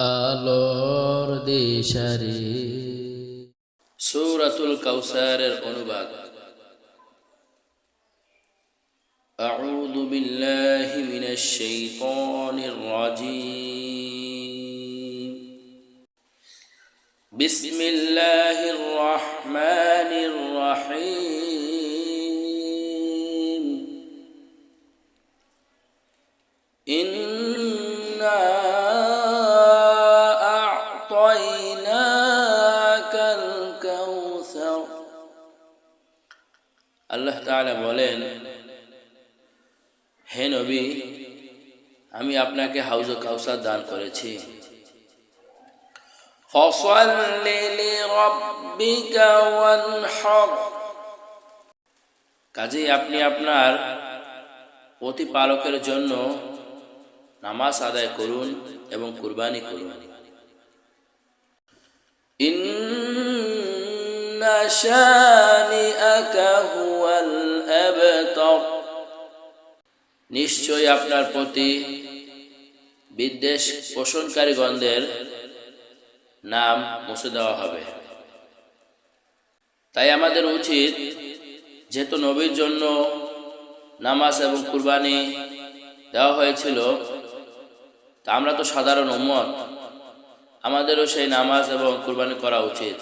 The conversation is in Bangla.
আলোর দিশারি সূরাতুল কাউসারের অনুবাদ أعوذ بالله من الشيطان الرجيم بسم الله الرحمن الرحيم إنا أعطيناك الكوثر আল্লাহ তাআলা বলেন হে নবী আমি আপনাকে হাউজ কাউসার দান করেছি فصل لربك وانحر কাজেই আপনি আপনার প্রতিপালকের জন্য নামাজ আদায় করুন এবং কুরবানি করুন إن شانئك هو الأبتر নিশ্চয়ই আপনার প্রতি বিদ্বেষ পোষণকারীগণদের নাম মুছে দেওয়া হবে তাই আমাদের উচিত যেহেতু নবীর জন্য নামাজ এবং কুরবানি দেওয়া হয়েছিল তা আমরা তো সাধারণ উম্মত আমাদেরও সেই নামাজ এবং কুরবানি করা উচিত